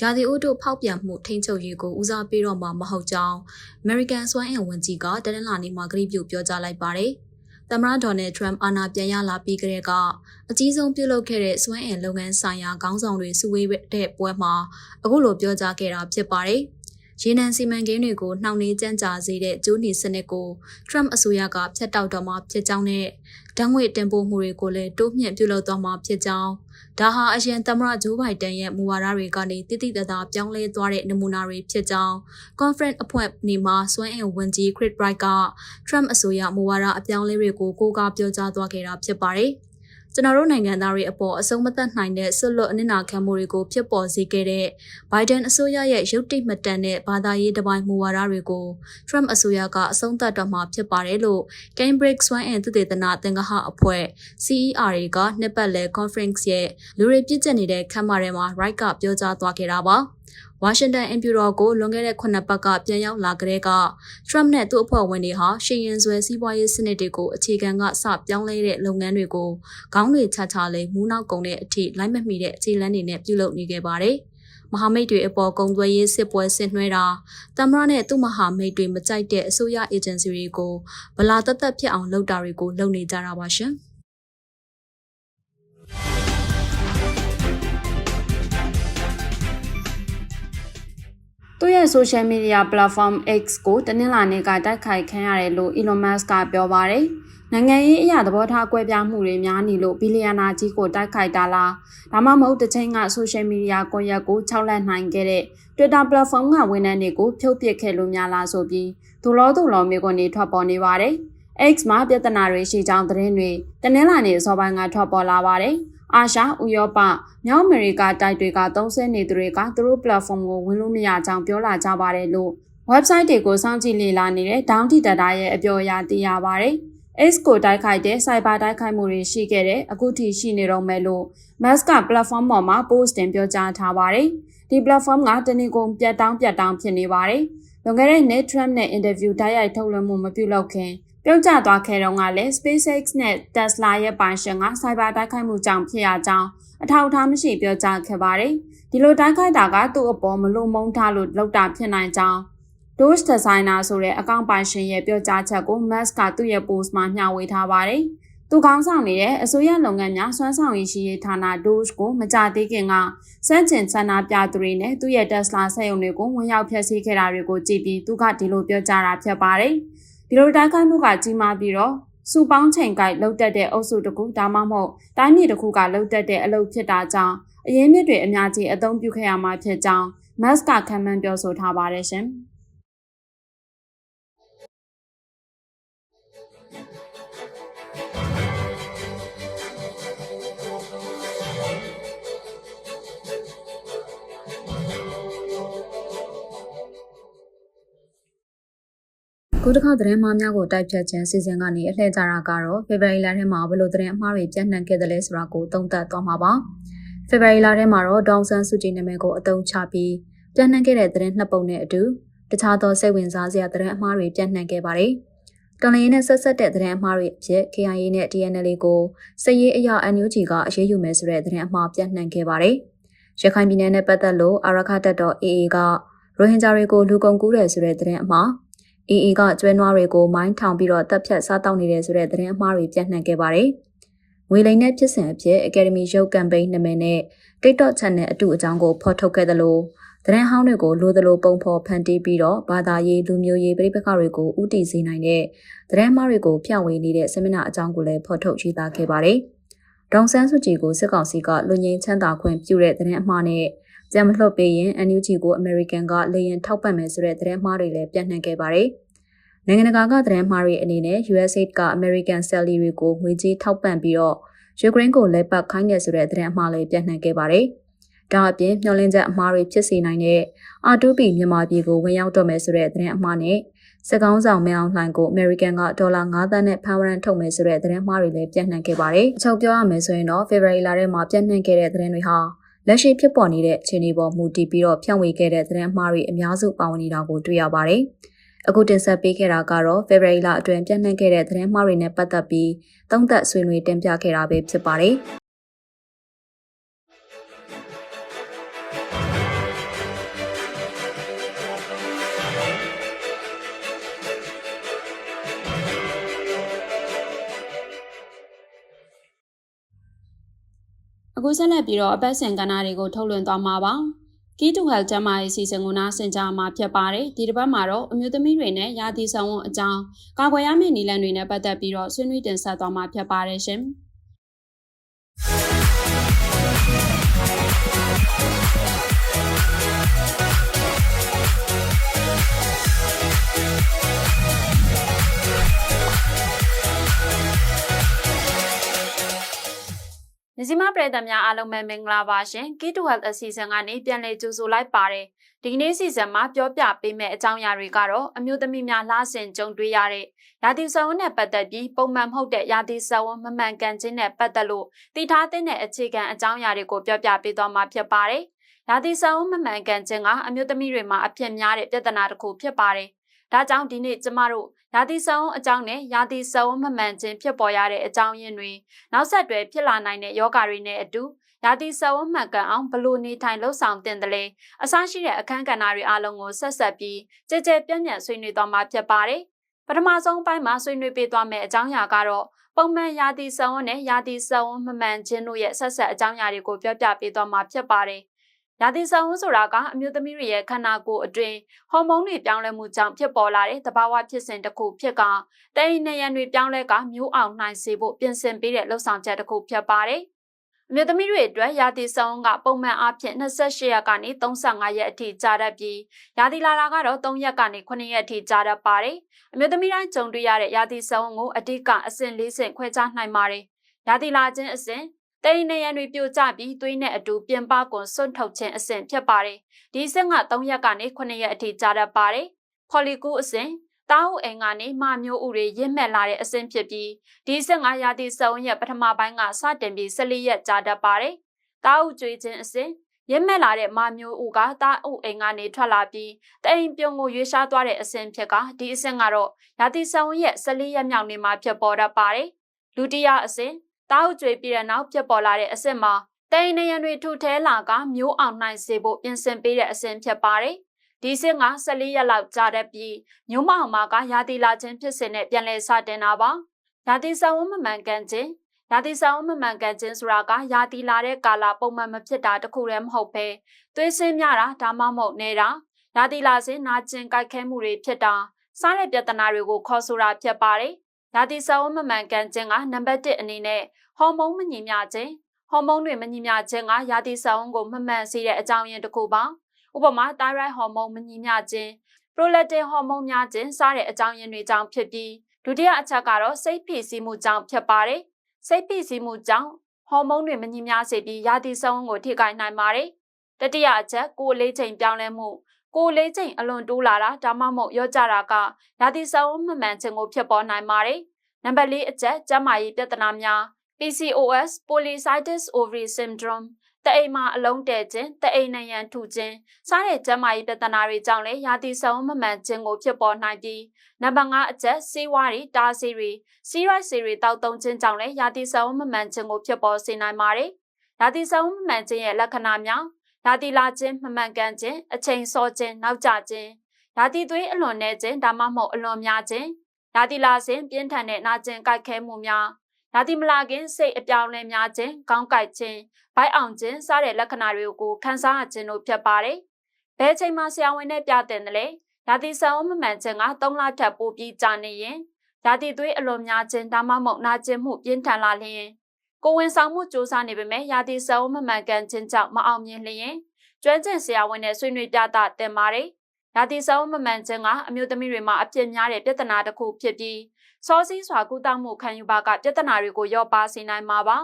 ရာသီဥတုဖောက်ပြန်မှုထိန်းချုပ်ရေးကိုဦးစားပေးတော့မှာမဟုတ်ကြောင်း American စွမ်းအင်ဝန်ကြီးကတနင်္လာနေ့မှာကြေညာပြောကြားလိုက်ပါတယ်။သမ္မတဒေါ်နယ်ထရမ်အာဏာပြန်ရလာပြီးကတည်းကအကြီးဆုံးပြုလုပ်ခဲ့တဲ့စွမ်းအင်လုပ်ငန်းဆိုင်ရာခေါင်းဆောင်တွေစုဝေးတဲ့ပွဲမှာအခုလိုပြောကြားခဲ့တာဖြစ်ပါတယ်။ရေနံစီမံကိန်းတွေကိုနှောင့်နှေးကြမ်းကြာစေတဲ့ကျိုးနီစနစ်ကို Trump အစိုးရကဖျက်တောက်တော့မှာဖြစ်ကြောင်းနဲ့ ဓာတ်ငွေတင်ပို့မှုတွေကိုလည်းတိုးမြှင့်ပြုလုပ်သွားမှာဖြစ်ကြောင်းဒါဟာအရင်သမ္မတဂျိုးဘိုင်ဒန်ရဲ့မူဝါဒတွေကနေတိတိတသားပြောင်းလဲသွားတဲ့နမူနာတွေဖြစ်ကြောင်း conference အဖွဲ့နေမှာစွမ်းအင်ဝန်ကြီး Chris Bright က Trump အစိုးရမူဝါဒအပြောင်းလဲတွေကိုကိုးကားပြောကြားသွားခဲ့တာဖြစ်ပါတယ်။ ကျွန်တော်တို့နိုင်ငံသားတွေအပေါ်အဆုံးမသက်နိုင်တဲ့ဆွလွတ်အနစ်နာခံမှုတွေကိုဖြစ်ပေါ်စေခဲ့တဲ့ဘိုင်ဒန်အစိုးရရဲ့ရုပ်တိမတန်တဲ့ဘာသာရေးတပိုင်းမူဝါဒတွေကို Trump အစိုးရကအဆုံးသတ်တော့မှာဖြစ်ပါတယ်လို့ Cambridge Swan and သုတေသနသင်္ကဟအဖွဲ့ CER ကနှစ်ပတ်လည် conference ရဲ့လူတွေပြည့်ကျက်နေတဲ့ခမ်းမထဲမှာ Wright ကပြောကြားသွားခဲ့တာပါ။ ဝါရှင်တန်အင်ဖြူတော်ကိုလွန်ခဲ့တဲ့ခုနှစ်ပတ်ကပြန်ရောက်လာကြတဲ့က Trump နဲ့သူ့အဖွဲ့ဝင်တွေဟာရှေ့ရင်ဆွဲစီးပွားရေးစနစ်တွေကိုအခြေခံကစပြောင်းလဲတဲ့လုပ်ငန်းတွေကိုခေါင်းတွေချချလေးမူးနောက်ကုန်တဲ့အထိလိုက်မမိတဲ့အခြေလန်းတွေနဲ့ပြုလုပ်နေခဲ့ပါတယ်။မဟာမိတ်တွေအပေါ်ကုံသွဲရေးစစ်ပွဲဆင်နွှဲတာတမရနဲ့သူ့မဟာမိတ်တွေမကြိုက်တဲ့အစိုးရအေဂျင်စီတွေကိုဗလာတသက်ဖြစ်အောင်လုပ်တာတွေကိုလုပ်နေကြတာပါရှင်။ သူ့ရဲ့ social media platform X ကိုတနင်္လာနေ့ကတိုက်ခိုက်ခံရတယ်လို့ Elon Musk ကပြောပါတယ်။နိုင်ငံရေးအရာသဘောထားကွဲပြားမှုတွေများနေလို့ဘီလီယံနာကြီးကိုတိုက်ခိုက်တာလားဒါမှမဟုတ်တစ်ချိန်က social media ကွန်ရက်ကိုခြောက်လန့်နိုင်ခဲ့တဲ့ Twitter platform ကဝန်ထမ်းတွေကိုဖြုတ်ပစ်ခဲ့လို့များလားဆိုပြီးဒူလောဒူလောမေကွန်တွေထွက်ပေါ်နေပါတယ်။ X မှာပြဿနာတွေရှိကြောင်းသတင်းတွေတနင်္လာနေ့အစောပိုင်းကထွက်ပေါ်လာပါတယ်။ အာရှ၊ဥရောပ၊မြောက်အမေရိကတိုက်တွေကသုံးဆနေသူတွေကသူတို့ platform ကိုဝင်လို့မရကြောင်းပြောလာကြပါတယ်လို့ website တွေကိုစောင့်ကြည့်လေ့လာနေတဲ့ Down Data ရဲ့အပြောအရသိရပါတယ်။ Ace ကိုတိုက်ခိုက်တဲ့ cyber တိုက်ခိုက်မှုတွေရှိခဲ့တဲ့အခုထိရှိနေတော့မယ်လို့ Musk က platform ပေါ်မှာ post တင်ပြောကြားထားပါတယ်။ဒီ platform ကတနည်းကုန်ပြတ်တောင်းပြတ်တောင်းဖြစ်နေပါတယ်။လွန်ခဲ့တဲ့နေ့ Trump နဲ့ interview တိုက်ရိုက်ထုတ်လွှင့်မှုမပြုလုပ်ခင် ပြုတ်ကျသွားခဲ့တော့ကလည်း SpaceX နဲ့ Tesla ရဲ့ပိုင်ရှင်က cyber တိုက်ခိုက်မှုကြောင့်ဖြစ်ရကြောင်းအထောက်အထားမရှိပြောကြားခဲ့ပါတယ်။ဒီလိုတိုက်ခိုက်တာကသူ့အပေါ်မလို့မုန်းထားလို့လောက်တာဖြစ်နိုင်ကြောင်း Doge Designer ဆိုတဲ့အကောင့်ပိုင်ရှင်ရဲ့ပြောကြားချက်ကို Musk ကသူ့ရဲ့ post မှာမျှဝေထားပါတယ်။သူကောင်းဆောင်နေတဲ့အစိုးရလုပ်ငန်းများစွမ်းဆောင်ရည်ရှိရေးဌာန Doge ကိုမကြသေးခင်ကစန့်ကျင်ဆန္ဒပြသူတွေနဲ့သူ့ရဲ့ Tesla စက်ရုံတွေကိုဝင်ရောက်ဖျက်ဆီးခဲ့တာတွေကိုကြည့်ပြီးသူကဒီလိုပြောကြားတာဖြစ်ပါတယ်။ ဒီလိုတိုက်ခိုက်မှုကကြီးမားပြီးတော့စူပေါင်းချိန်ကိုက်လှုပ်တက်တဲ့အုပ်စုတစ်ခုဒါမှမဟုတ်တိုင်းပြည်တစ်ခုကလှုပ်တက်တဲ့အလုပ်ဖြစ်တာကြောင့်အရင်းမြစ်တွေအများကြီးအသုံးပြုခဲ့ရမှာဖြစ်ကြောင်း Musk ကခံမှန်းပြောဆိုထားပါတယ်ရှင်။ ခုတစ်ခါသတင်းမှားများကိုတိုက်ဖြတ်ခြင်းစီစဉ်ကနေအလှည့်ကြတာကတော့ဖေဖော်ဝါရီလထဲမှာဘယ်လိုသတင်းအမှားတွေပြန့်နှံ့ခဲ့သလဲဆိုတာကိုသုံးသပ်သွားမှာပါ။ဖေဖော်ဝါရီလထဲမှာတော့ဒေါန်ဆန်စုကြည်နာမည်ကိုအသုံးချပြီးပြန့်နှံ့ခဲ့တဲ့သတင်းနှစ်ပုံနဲ့အတူတခြားသောစိတ်ဝင်စားစရာသတင်းအမှားတွေပြန့်နှံ့ခဲ့ပါတယ်။တော်လရင်နဲ့ဆက်ဆက်တဲ့သတင်းအမှားတွေအဖြစ် KIA နဲ့ TNL ကိုစည်ရေးအရာ NUG ကအရေးယူမယ်ဆိုတဲ့သတင်းအမှားပြန့်နှံ့ခဲ့ပါတယ်။ရခိုင်ပြည်နယ်နဲ့ပတ်သက်လို့အာရခတက်တော် AA ကရိုဟင်ဂျာတွေကိုလူကုန်ကူးတယ်ဆိုတဲ့သတင်းအမှား AA ကကျွဲနွားတွေကိုမိုင်းထောင်ပြီးတော့တပ်ဖြတ်စားတောက်နေတဲ့ဆိုတဲ့သတင်းအမှားတွေပြန့်နှံ့ခဲ့ပါတယ်။ငွေလိမ်တဲ့ဖြစ်စဉ်အဖြစ် Academy ရုပ်ကမ်ပိန်းနာမည်နဲ့ TikTok channel အတူအကြောင်းကိုဖော်ထုတ်ခဲ့သလိုသတင်းဟောင်းတွေကိုလိုသလိုပုံဖော်ဖန်တီးပြီးတော့ဘာသာရေးလူမျိုးရေးပြည်ပခါတွေကိုဥတီစေနိုင်တဲ့သတင်းမှားတွေကိုဖြန့်ဝေနေတဲ့ဆီမီနာအကြောင်းကိုလည်းဖော်ထုတ်ရေးသားခဲ့ပါတယ်။ဒေါန်ဆန်းစုကြည်ကိုစစ်ကောင်စီကလူငင်းချမ်းသာခွင့်ပြုတဲ့သတင်းအမှားနဲ့ ကြံမလွှတ်ပေးရင် NUG ကို American ကလေရင်ထောက်ပံ့မယ်ဆိုတဲ့သတင်းမှားတွေလည်းပြန့်နှံ့ခဲ့ပါတယ်။နိုင်ငံတကာကသတင်းမှားတွေအနေနဲ့ USAID က American Sally တွေကိုငွေကြေးထောက်ပံ့ပြီးတော့ယူကရိန်းကိုလက်ပတ်ခိုင်းတယ်ဆိုတဲ့သတင်းအမှားလေးပြန့်နှံ့ခဲ့ပါတယ်။ဒါအပြင်မျှော်လင့်ချက်အမှားတွေဖြစ်စေနိုင်တဲ့ R2P မြန်မာပြည်ကိုဝင်ရောက်တော့မယ်ဆိုတဲ့သတင်းအမှားနဲ့စကောင်းဆောင်မဲအောင်လှိုင်ကို American ကဒေါ်လာ9သန်းနဲ့ဖန်ဝရန်ထုတ်မယ်ဆိုတဲ့သတင်းမှားတွေလည်းပြန့်နှံ့ခဲ့ပါတယ်။အချုပ်ပြောရမယ်ဆိုရင်တော့ February လထဲမှာပြန့်နှံ့ခဲ့တဲ့သတင်းတွေဟာ လက်ရှိဖြစ်ပေါ်နေတဲ့အခြေအနေပေါ်မူတည်ပြီးတော့ဖြန့်ဝေခဲ့တဲ့သတင်းမှားတွေအများစုပါဝင်နေတာကိုတွေ့ရပါတယ်။အခုတင်ဆက်ပေးခဲ့တာကတော့ February လအတွင်းပြန့်နှံ့ခဲ့တဲ့သတင်းမှားတွေနဲ့ပတ်သက်ပြီးသုံးသပ်ဆွေးနွေးတင်ပြခဲ့တာပဲဖြစ်ပါတယ်။ အခုဆက်လက်ပြီးတော့အပတ်စဉ်ကဏ္ဍတွေကိုထုတ်လွှင့်သွားမှာပါ။ Key to Health ကျန်းမာရေးစီစဉ်ကိုနားဆင်ကြမှာဖြစ်ပါတယ်။ဒီတစ်ပတ်မှာတော့အမျိုးသမီးတွေနဲ့ရာသီဆောင်ဝန်အကြောင်းကာကွယ်ရမယ့်နည်းလမ်းတွေနဲ့ပတ်သက်ပြီးတော့ဆွေးနွေးတင်ဆက်သွားမှာဖြစ်ပါတယ်ရှင်။။ မြစီမပရိသတ်များအားလုံးပဲမင်္ဂလာပါရှင်။ Key to Health အစီအစဉ်ကနေပြန်လည်ကြိုဆိုလိုက်ပါတယ်။ဒီကနေ့စီစဉ်မှာပြောပြပေးမယ့်အကြောင်းအရာတွေကတော့အမျိုးသမီးများလှဆင်ကြုံတွေ့ရတဲ့ရာသီဆဝန်းနဲ့ပတ်သက်ပြီးပုံမှန်မဟုတ်တဲ့ရာသီဆဝန်းမမှန်ကန်ခြင်းနဲ့ပတ်သက်လို့တည်ထားတဲ့အခြေခံအကြောင်းအရာတွေကိုပြောပြပေးသွားမှာဖြစ်ပါတယ်။ရာသီဆဝန်းမမှန်ကန်ခြင်းကအမျိုးသမီးတွေမှာအဖြစ်များတဲ့ပြဿနာတစ်ခုဖြစ်ပါတယ်။ဒါကြောင့်ဒီနေ့ကျမတို့ ရာသီဆဝန်းအကြောင်းနဲ့ရာသီဆဝန်းမမှန်ခြင်းဖြစ်ပေါ်ရတဲ့အကြောင်းရင်းတွေနောက်ဆက်တွဲဖြစ်လာနိုင်တဲ့ယောဂတွေနဲ့အတူရာသီဆဝန်းမှန်ကန်အောင်ဘလို့နေထိုင်လှုပ်ဆောင်တင်တယ်လဲအစရှိတဲ့အခန်းကဏ္ဍတွေအလုံးကိုဆက်ဆက်ပြီးကြဲကြဲပြန့်ပြန့်ဆွေးနွေးသွားမှာဖြစ်ပါတယ်ပထမဆုံးပိုင်းမှာဆွေးနွေးပေးသွားမယ့်အကြောင်းအရာကတော့ပုံမှန်ရာသီဆဝန်းနဲ့ရာသီဆဝန်းမမှန်ခြင်းတို့ရဲ့ဆက်ဆက်အကြောင်းအရာတွေကိုပြောပြပေးသွားမှာဖြစ်ပါတယ် ရာသီဆောင်ဝန်ဆိုတာကအမျိုးသမီးတွေရဲ့ခန္ဓာကိုယ်အတွင်းဟော်မုန်းတွေပြောင်းလဲမှုကြောင့်ဖြစ်ပေါ်လာတဲ့သဘာဝဖြစ်စဉ်တစ်ခုဖြစ်ကတအိနေရန်တွေပြောင်းလဲကမျိုးအောင်နိုင်စေဖို့ပြင်ဆင်ပေးတဲ့လှုပ်ဆောင်ချက်တစ်ခုဖြစ်ပါတယ်။အမျိုးသမီးတွေအတွက်ရာသီဆောင်ကပုံမှန်အားဖြင့်28ရက်ကနေ35ရက်အထိကြာတတ်ပြီးရာသီလာတာကတော့3ရက်ကနေ9ရက်အထိကြာတတ်ပါတယ်။အမျိုးသမီးတိုင်းကြုံတွေ့ရတဲ့ရာသီဆောင်ကိုအဓိကအဆင့်၄ဆင့်ခွဲခြားနိုင်ပါတယ်။ရာသီလာခြင်းအဆင့် တိန်နေရန်တွေပြိုကျပြီးသွေးနဲ့အတူပြင်ပကွန်စွန့်ထုတ်ခြင်းအဆင့်ဖြစ်ပါတယ်။ဒီအဆင့်က3ရက်ကနေ9ရက်အထိကြာတတ်ပါတယ်။ဖော်လီကူအဆင့်တားဟုအိမ်ကနေမမျိုးဥတွေရင့်မှက်လာတဲ့အဆင့်ဖြစ်ပြီးဒီ15ရာသီစုံရဲ့ပထမပိုင်းကစတင်ပြီး14ရက်ကြာတတ်ပါတယ်။တားဟုကျွေးခြင်းအဆင့်ရင့်မဲ့လာတဲ့မမျိုးဦးကတားအုပ်အိမ်ကနေထွက်လာပြီးတအိမ်ပြုံကိုရွေးရှားသွားတဲ့အဆင့်ဖြစ်ကဒီအဆင့်ကတော့ရာသီဆောင်ရဲ့14ရက်မြောက်နေ့မှာဖြစ်ပေါ်တတ်ပါတယ်။လူတရအဆင့် တားအုပ်ကျွေးပြီးတဲ့နောက်ဖြစ်ပေါ်လာတဲ့အဆင့်မှာတိန်နေရန်တွေထုထဲလာကမျိုးအောင်နိုင်စေဖို့ပြင်ဆင်ပေးတဲ့အဆင့်ဖြစ်ပါတယ်။ဒီစစ်က14ရက်လောက်ကြာတဲ့ပြီးမျိုးမအောင်မကရာသီလာခြင်းဖြစ်စဉ်နဲ့ပြန်လည်စတင်တာပါ။ရာသီဆောင်မမှန်ကန်ခြင်းရာသီဆောင်မမှန်ကန်ခြင်းဆိုတာကရာသီလာတဲ့ကာလပုံမှန်မဖြစ်တာတခုတည်းမဟုတ်ပဲသွေးစင်းများတာဒါမှမဟုတ်နေတာရာသီလာစဉ်နာကျင်ကြိုက်ခဲမှုတွေဖြစ်တာစားတဲ့ပြဿနာတွေကိုခေါ်ဆိုတာဖြစ်ပါတယ်။ ရာသီဆောင်မမှန်ကန်ခြင်းကနံပါတ်1အနေနဲ့ဟော်မုန်းမညီမျှခြင်းဟော်မုန်းတွေမညီမျှခြင်းကရာသီဆောင်ကိုမမှန်စေတဲ့အကြောင်းရင်းတစ်ခုပါ။ဥပမာ thyroid ဟော်မုန်းမညီမျှခြင်း prolactin ဟော်မုန်းများခြင်းစားတဲ့အကြောင်းရင်းတွေကြောင့်ဖြစ်ပြီးဒုတိယအချက်ကတော့စိတ်ဖိစီးမှုကြောင့်ဖြစ်ပါတယ်။စိတ်ဖိစီးမှုကြောင့်ဟော်မုန်းတွေမညီမျှစေပြီးရာသီဆောင်ကိုထိခိုက်နိုင်ပါတယ်။တတိယအချက်ကိုယ်လေးချိန်ပြောင်းလဲမှု ကိုယ်လေးချိန်အလွန်တိုးလာတာဒါမှမဟုတ်ရော့ကြတာကရာသီဆောင်မမှန်ခြင်းကိုဖြစ်ပေါ်နိုင်ပါတယ်။နံပါတ်၄အချက်ကျန်းမာရေးပြဿနာများ PCOS polycystis ovary syndrome တအိမ်မှာအလုံးတဲခြင်းတအိမ်နံရံထူခြင်းစားတဲ့ကျန်းမာရေးပြဿနာတွေကြောင့်လည်းရာသီဆောင်မမှန်ခြင်းကိုဖြစ်ပေါ်နိုင်ပြီးနံပါတ်5အချက်ဆေးဝါးတွေတားဆီးတွေစီရိုက်ဆီတွေတောက်သုံးခြင်းကြောင့်လည်းရာသီဆောင်မမှန်ခြင်းကိုဖြစ်ပေါ်စေနိုင်ပါတယ်။ရာသီဆောင်မမှန်ခြင်းရဲ့လက္ခဏာများ ရာသီလာခြင်းမမှန်ကန်ခြင်းအချိန်စောခြင်းနောက်ကျခြင်းရာသီသွေးအလွန်နေခြင်းဒါမှမဟုတ်အလွန်များခြင်းရာသီလာစဉ်ပြင်းထန်တဲ့နာကျင်ကြိုက်ခဲမှုများရာသီမလာခင်စိတ်အပြောင်းလဲများခြင်းခေါင်းကိုက်ခြင်းဘိုက်အောင်ခြင်းစတဲ့လက္ခဏာတွေကိုခန်းစားရခြင်းတို့ဖြစ်ပါတယ်။ဘယ်ချိန်မှဆရာဝန်နဲ့ပြတဲ့တယ်လဲ။ရာသီဆောင်မမှန်ခြင်းက3လထက်ပိုပြီးကြာနေရင်ရာသီသွေးအလွန်များခြင်းဒါမှမဟုတ်နာကျင်မှုပြင်းထန်လာလျင် ကိုဝင်ဆောင်မှုစ조사နေပေမဲ့ရာသီဆောင်မမှန်ကန်ခြင်းကြောင့်မအောင်မြင်လျင်ကျွမ်းကျင်ဆရာဝန်နဲ့ဆွေးနွေးပြသတင်ပါတယ်။ရာသီဆောင်မမှန်ခြင်းကအမျိုးသမီးတွေမှာအပြစ်များတဲ့ပြဿနာတစ်ခုဖြစ်ပြီးစောစည်းစွာကုသမှုခံယူပါကပြဿနာတွေကိုရောပါစေနိုင်မှာပါ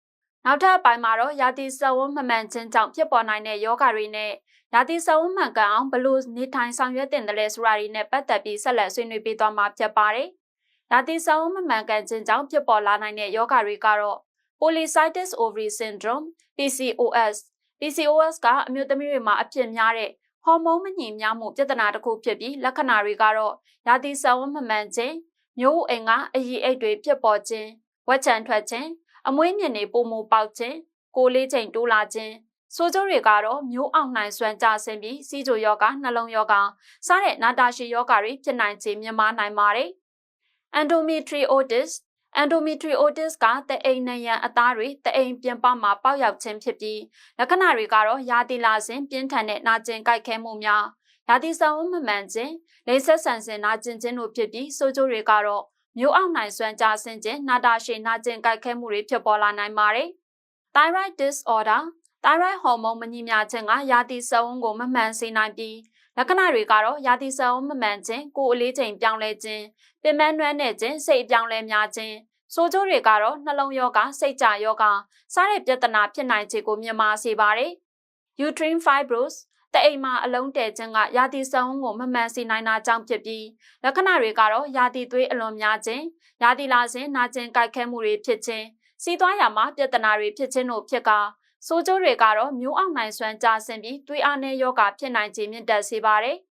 ။နောက်ထပ်အပိုင်းမှာတော့ရာသီစဝန်းမမှန်ခြင်းကြောင့်ဖြစ်ပေါ်နိုင်တဲ့ယောဂတွေနဲ့ရာသီစဝန်းမှန်ကန်အောင်ဘလို့နေထိုင်ဆောင်ရွက်တင်တယ်လဲဆိုတာတွေနဲ့ပတ်သက်ပြီးဆက်လက်ဆွေးနွေးပေးသွားမှာဖြစ်ပါတယ်။ရာသီစဝန်းမမှန်ကန်ခြင်းကြောင့်ဖြစ်ပေါ်လာနိုင်တဲ့ယောဂတွေကတော့ polycystis ovary syndrome PCOS PCOS ကအမျိုးသမီးတွေမှာအဖြစ်များတဲ့ဟော်မုန်းမညီမျှမှုပြဿနာတစ်ခုဖြစ်ပြီးလက္ခဏာတွေကတော့ရာသီစဝန်းမမှန်ခြင်းမျိုးအိမ်ကအရည်အိတ်တွေဖြစ်ပေါ်ခြင်းဝက်ချံထွက်ခြင်းအမွေးမြင့်တွေပုံမူပေါက်ခြင်းကိုလေးချိန်တိုးလာခြင်းဆိုးကျိုးတွေကတော့မျိုးအောင်နိုင်စွမ်းကြဆင်းပြီးစီးကြိုယောဂနှလုံးယောဂစားတဲ့နာတာရှည်ယောဂတွေဖြစ်နိုင်ခြင်းမြင်မာနိုင်ပါတယ်။ endometriosis endometriosis ကတအိမ်နံရံအသားတွေတအိမ်ပြင်ပမှာပေါက်ရောက်ခြင်းဖြစ်ပြီးလက္ခဏာတွေကတော့ရာသီလာစဉ်ပြင်းထန်တဲ့နာကျင်ကြိုက်ခဲမှုများရာသီဆောင်မမှန်ခြင်းလိမ့်ဆက်ဆန်စင်နာကျင်ခြင်းတို့ဖြစ်ပြီးဆိုးကျိုးတွေကတော့မျိုးအောင်နိုင်စွမ်းကြဆင်းခြင်းနာတာရှည်နာကျင်ကြိုက်ခဲမှုတွေဖြစ်ပေါ်လာနိုင်ပါတယ်။ thyroid disorder thyroid hormone မညီမျှခြင်းကရာသီဆောင်ကိုမမှန်စေနိုင်ပြီးလက္ခဏာတွေကတော့ရာသီဆောင်မမှန်ခြင်းကိုယ်အလေးချိန်ပြောင်းလဲခြင်းပင်မနှွမ်းတဲ့ခြင်းစိတ်ပြောင်းလဲများခြင်းဆိုးကျိုးတွေကတော့နှလုံးယောဂစိတ်ကြယောဂစားတဲ့ပြဿနာဖြစ်နိုင်ခြေကိုမြင်မာစေပါတယ်။ uterine fibrosis တအိမ်မှာအလုံးတဲခြင်းကရာသီဆောင်ကိုမမှန်စေနိုင်တာကြောင့်ဖြစ်ပြီးလက္ခဏာတွေကတော့ရာသီသွေးအလွန်များခြင်းရာသီလာစဉ်နာကျင်ကြိုက်ခဲမှုတွေဖြစ်ခြင်းစီးသွားရမှာပြဿနာတွေဖြစ်ခြင်းတို့ဖြစ်ကာဆိုးကျိုးတွေကတော့မျိုးအောင်နိုင်စွမ်းကြဆင်းပြီးသွေးအားနည်းယောဂဖြစ်နိုင်ခြင်းမြင့်တက်စေပါတယ်။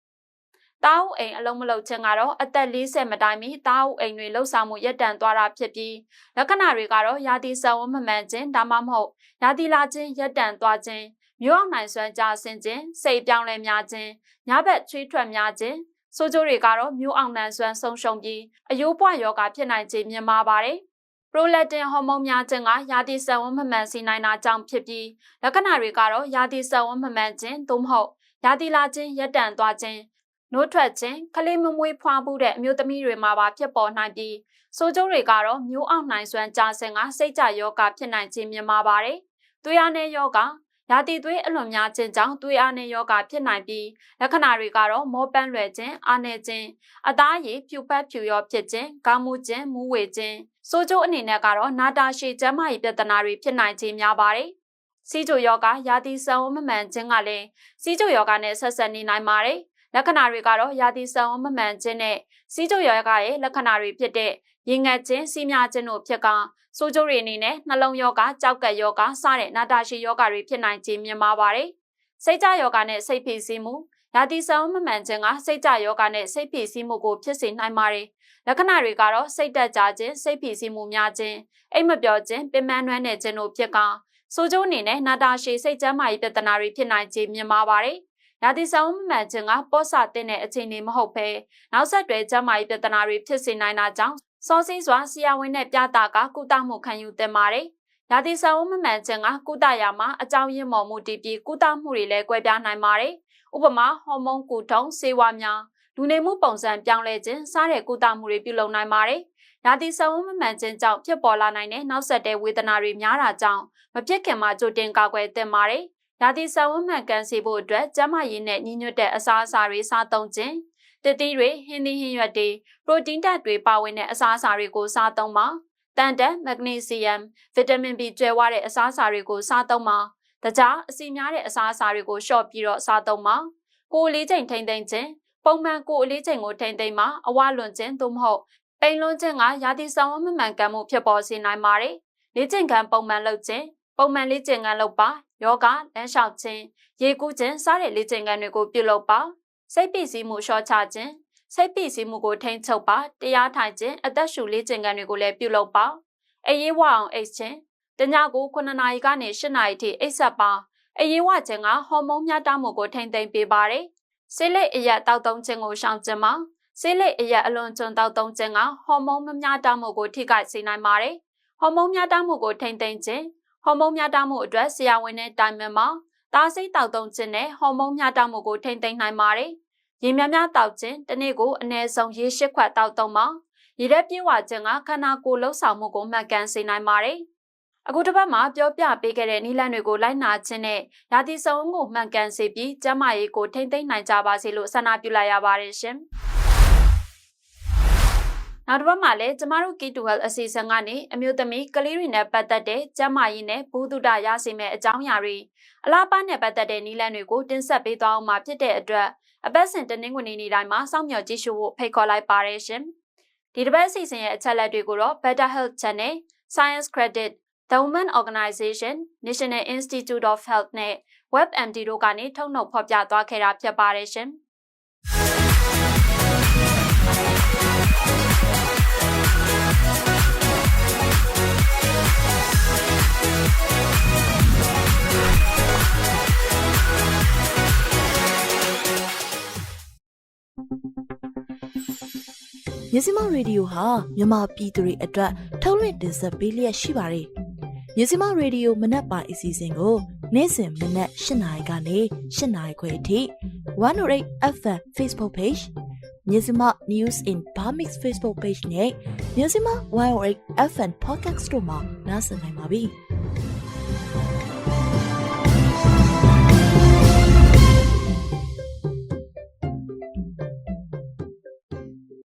တားအုပ်အိမ်အလုံးမလုံးခြင်းကတော့အသက်40မတိုင်မီတားအုပ်အိမ်တွေလှုပ်ဆောင်မှုရပ်တန့်သွားတာဖြစ်ပြီးလက္ခဏာတွေကတော့ရာသီဆံဝမမှန်ခြင်းဒါမှမဟုတ်ရာသီလာခြင်းရပ်တန့်သွားခြင်းမျိုးအောင်နိုင်စွမ်းကြဆင်းခြင်းစိတ်ပြောင်းလဲများခြင်းညဘက်ချွေးထွက်များခြင်းဆိုးကျိုးတွေကတော့မျိုးအောင်နိုင်စွမ်းဆုံးရှုံးပြီးအယိုးပွားယောဂဖြစ်နိုင်ခြင်းမြင်မာပါတယ်။ prolactin ဟော်မုန်းများခြင်းကရာသီဆံဝန်းမမှန်စေနိုင်တာကြောင့်ဖြစ်ပြီးလက္ခဏာတွေကတော့ရာသီဆံဝန်းမမှန်ခြင်းသို့မဟုတ်ရာသီလာခြင်းရပ်တန့်သွားခြင်း နိုးထွက်ခြင်းကလေးမမွေးဖွားမှုတဲ့အမျိုးသမီးတွေမှာပါဖြစ်ပေါ်နိုင်ပြီးဆိုးကျိုးတွေကတော့မျိုးအောင်နိုင်စွမ်းကြာဆင်ကစိတ်ကြယောဂဖြစ်နိုင်ခြင်းမြင်မာပါတယ်။သွေးအားနည်းယောဂရာသီသွေးအလွန်များခြင်းကြောင့်သွေးအားနည်းယောဂဖြစ်နိုင်ပြီးလက္ခဏာတွေကတော့မောပန်းလွယ်ခြင်းအားနည်းခြင်းအသားရည်ဖြူပတ်ဖြူရောဖြစ်ခြင်းကောင်းမှုခြင်းမူးဝေခြင်းစိုးကျိုးအနေနဲ့ကတော့နာတာရှည်ကျန်းမာရေးပြဿနာတွေဖြစ်နိုင်ခြင်းများပါတယ်စီးကျိုယောဂရာသီစံဝမမှန်ခြင်းကလည်းစီးကျိုယောဂနဲ့ဆက်ဆက်နေနိုင်ပါတယ် လက္ခဏာတွေကတော့ရာသီစံဝမမှန်ခြင်းနဲ့စီးကျုပ်ရောဂါရဲ့လက္ခဏာတွေဖြစ်တဲ့ရင်ငတ်ခြင်းစီးများခြင်းတို့ဖြစ်ကဆိုးကျိုးတွေအနေနဲ့နှလုံးရောဂါကြောက်ကက်ရောဂါစတဲ့နာတာရှည်ရောဂါတွေဖြစ်နိုင်ခြင်းမြင်ပါပါတယ်။စိတ်ကြရောဂါနဲ့စိတ်ဖိစီးမှုရာသီစံဝမမှန်ခြင်းကစိတ်ကြရောဂါနဲ့စိတ်ဖိစီးမှုကိုဖြစ်စေနိုင်ပါတယ်။လက္ခဏာတွေကတော့စိတ်တက်ကြခြင်းစိတ်ဖိစီးမှုများခြင်းအိမ်မပြောခြင်းပင်ပန်းနှွမ်းနေခြင်းတို့ဖြစ်ကဆိုးကျိုးအနေနဲ့နာတာရှည်စိတ်ကျန်းမာရေးပြဿနာတွေဖြစ်နိုင်ခြင်းမြင်ပါပါတယ်။ ရာသီဆောင်မမှန်ခြင်းကပေါ့ဆတဲ့တဲ့အခြေအနေမဟုတ်ဘဲနောက်ဆက်တွဲကျန်းမာရေးပြဿနာတွေဖြစ်စေနိုင်တာကြောင့်စောစည်းစွာဆရာဝန်နဲ့ပြတာကကုသမှုခံယူသင့်ပါတယ်။ရာသီဆောင်မမှန်ခြင်းကကုသရာမှာအကြောင်းရင်းမော်မှုတည်ပြီးကုသမှုတွေလည်းကွဲပြားနိုင်ပါတယ်။ဥပမာဟော်မုန်းကူထုံးဆေးဝါးများလူနေမှုပုံစံပြောင်းလဲခြင်းစားတဲ့ကုသမှုတွေပြုလုပ်နိုင်ပါတယ်။ရာသီဆောင်မမှန်ခြင်းကြောင့်ဖြစ်ပေါ်လာနိုင်တဲ့နောက်ဆက်တွဲဝေဒနာတွေများတာကြောင့်မဖြစ်ခင်မှာကြိုတင်ကာကွယ်သင့်ပါတယ်။ ရာသီဆောင်မှန်ကန်စေဖို့အတွက်ကျန်းမာရေးနဲ့ညီညွတ်တဲ့အစားအစာတွေစားသုံးခြင်းတစ်သီးတွေဟင်းသီးဟင်းရွက်တွေပရိုတင်းဓာတ်တွေပါဝင်တဲ့အစားအစာတွေကိုစားသုံးပါတန်တက်မက်ဂနီဆီယမ်ဗီတာမင် B ကျွဲဝတဲ့အစားအစာတွေကိုစားသုံးပါတခြားအဆီများတဲ့အစားအစာတွေကိုလျှော့ပြီးတော့စားသုံးပါကိုယ်လေးချိန်ထိမ့်သိမ့်ခြင်းပုံမှန်ကိုယ်အလေးချိန်ကိုထိမ့်သိမ့်မှာအဝလွန်ခြင်းသို့မဟုတ်ပိန်လွန်ခြင်းကရာသီဆောင်မမှန်ကန်မှုဖြစ်ပေါ်စေနိုင်ပါတယ်လေ့ကျင့်ခန်းပုံမှန်လုပ်ခြင်းပုံမှန်လေ့ကျင့်ခန်းလုပ်ပါ ယောဂလမ်းလျှောက်ခြင်းရေကူးခြင်းစတဲ့လေ့ကျင့်ခန်းတွေကိုပြုလုပ်ပါစိတ်ပစ္စည်းမှုလျှော့ချခြင်းစိတ်ပစ္စည်းမှုကိုထိန်းချုပ်ပါတရားထိုင်ခြင်းအသက်ရှူလေ့ကျင့်ခန်းတွေကိုလည်းပြုလုပ်ပါအေးရေးဝအောင်အိတ်ခြင်းတညကို9နာရီကနေ10နာရီထိအိတ်ဆက်ပါအေးရေးဝခြင်းကဟော်မုန်းမျှတမှုကိုထိန်းသိမ်းပေးပါတယ်ဆေးလိပ်အရက်တောက်သုံးခြင်းကိုရှောင်ခြင်းပါဆေးလိပ်အရက်အလွန်ကျွံတောက်သုံးခြင်းကဟော်မုန်းမမျှတမှုကိုထိခိုက်စေနိုင်ပါတယ်ဟော်မုန်းမျှတမှုကိုထိန်းသိမ်းခြင်း ဟော်မုန်းမျှတမှုအတွက်ဆရာဝန်နဲ့တိုင်ပင်မှာတားစိတ်တောက်သုံးခြင်းနဲ့ဟော်မုန်းမျှတမှုကိုထိန်းသိမ်းနိုင်ပါတယ်။ရေများများတောက်ခြင်းတစ်နေ့ကိုအနည်းဆုံးရေရှစ်ခွက်တောက်သုံးပါ။ရေထဲပြေဝခြင်းကခန္ဓာကိုယ်လှုပ်ဆောင်မှုကိုမှတ်ကန်စေနိုင်ပါတယ်။အခုတစ်ပတ်မှာပြောပြပေးခဲ့တဲ့နည်းလမ်းတွေကိုလိုက်နာခြင်းနဲ့ရာသီစုံကိုမှန်ကန်စေပြီးကျန်းမာရေးကိုထိန်းသိမ်းနိုင်ကြပါစေလို့ဆန္ဒပြုလိုက်ရပါတယ်ရှင်။ နောက်တစ်ပတ်မှာလည်းကျမတို့ Key to Health အစီအစဉ်ကနေအမျိုးသမီးကလေးတွေနဲ့ပတ်သက်တဲ့ကျန်းမာရေးနဲ့ဘူဒုဒရရှိမဲ့အကြောင်းအရာတွေအလားပါနဲ့ပတ်သက်တဲ့နည်းလမ်းတွေကိုတင်ဆက်ပေးသွားအောင်မှာဖြစ်တဲ့အတွက်အပတ်စဉ်တင်းငွေနေ့တိုင်းမှာစောင့်မျှော်ကြည့်ရှုဖို့ဖိတ်ခေါ်လိုက်ပါရရှင်။ဒီတစ်ပတ်အစီအစဉ်ရဲ့အချက်အလက်တွေကိုတော့ Better Health Channel, Science Credit, The Women Organization, National Institute of Health နဲ့ WebMD တို့ကနေထုတ်နှုတ်ဖော်ပြသွားခဲ့တာဖြစ်ပါတယ်ရှင်။ မြစီမရေဒီယိုဟာမြန်မာပြည်သူတွေအတွက်ထုတ်လွှင့်တင်ဆက်ပေးလျက်ရှိပါတယ်။မြစီမရေဒီယိုမနက်ပိုင်းအစီအစဉ်ကိုနေ့စဉ်မနက်၈နာရီကနေ၈နာရီခွဲအထိ108 FM Facebook Page မြစီမ News in Burmese Facebook Page နဲ့မြစီမ108 FM Podcast တို့မှာနားဆင်နိုင်ပါပြီ။